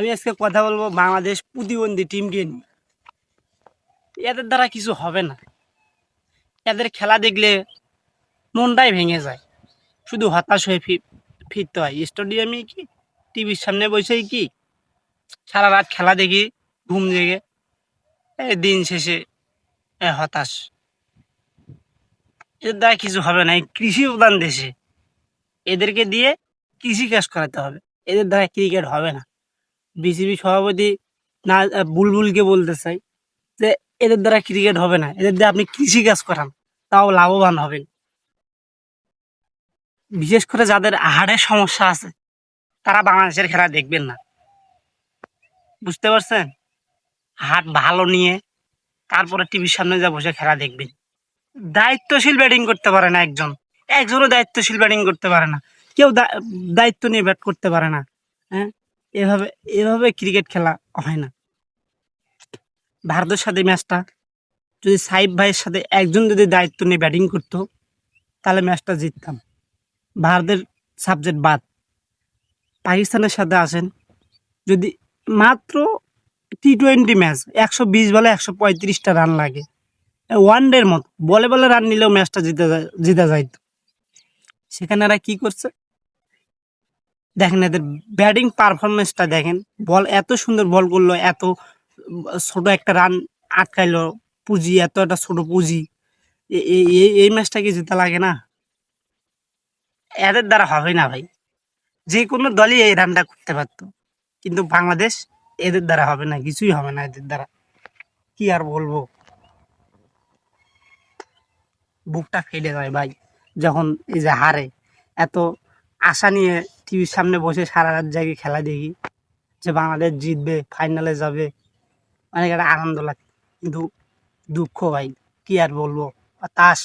আমি আজকে কথা বলব বাংলাদেশ প্রতিবন্ধী টিমকে নিয়ে। এদের দ্বারা কিছু হবে না। এদের খেলা দেখলে মনটাই ভেঙে যায়। শুধু হতাশ হয়ে ফিরতে হয়। স্টেডিয়ামে কি? টিভির সামনে বসেই কি? সারা রাত খেলা দেখি, ঘুম জেগে দিন শেষে হতাশ। এদের দ্বারা কিছু হবে না। এই কৃষি প্রধান দেশে। এদেরকে দিয়ে কৃষি কাজ করাতে হবে। এদের দ্বারা ক্রিকেট হবে না। বিসিবি সভাপতি না বুলবুলকে বলতে চাই যে এদের দ্বারা ক্রিকেট হবে না, এদের দিয়ে আপনি কৃষি কাজ করান, তাও লাভবান হবেন। বিশেষ করে যাদের হাড়ের সমস্যা আছে, তারা বাংলাদেশের খেলা দেখবেন না। বুঝতে পারছেন? হাট ভালো নিয়ে তারপরে টিভির সামনে যা বসে খেলা দেখবেন। দায়িত্বশীল ব্যাটিং করতে পারে না একজন। একজনও দায়িত্বশীল ব্যাটিং করতে পারে না। কেউ দায়িত্ব নিয়ে ব্যাট করতে পারে না। হ্যাঁ? এভাবে এভাবে ক্রিকেট খেলা হয় না। ভারতের সাথে ম্যাচটা যদি সাইব ভাইয়ের সাথে একজন যদি দায়িত্ব নিয়ে ব্যাটিং করতো, তাহলে ম্যাচটা জিততাম। ভারতের সাবজেক্ট বাদ। পাকিস্তানের সাথে আসেন, যদি মাত্র টি টোয়েন্টি ম্যাচ একশো বিশ বলে একশো পঁয়ত্রিশটা রান লাগে। ওয়ান ডের মতো, বলে বলে রান নিলেও ম্যাচটা জিতে জিতে যাইতো। সেখানে এরা কি করছে? দেখেন এদের ব্যাটিং পারফরমেন্সটা দেখেন। বল এত সুন্দর বল করল, এত ছোট একটা রান আটকাইলো পুঁজি, এত একটা ছোট পুঁজি। এই ম্যাচটা কি জিতে লাগে না? এদের দ্বারা হবে না ভাই। যে কোনো দলই এই রানটা করতে পারতো। কিন্তু বাংলাদেশ এদের দ্বারা হবে না, কিছুই হবে না এদের দ্বারা। কি আর বলব? বুকটা ফেটে যায় ভাই, যখন এই যে হারে। এত আশা নিয়ে টিভির সামনে বসে সারা রাত জায়গায় খেলা দেখি যে বাংলাদেশ জিতবে ফাইনালে যাবে। অনেক একটা আনন্দ লাগে। কিন্তু দুঃখ ভাই, কী আর বলব? তাস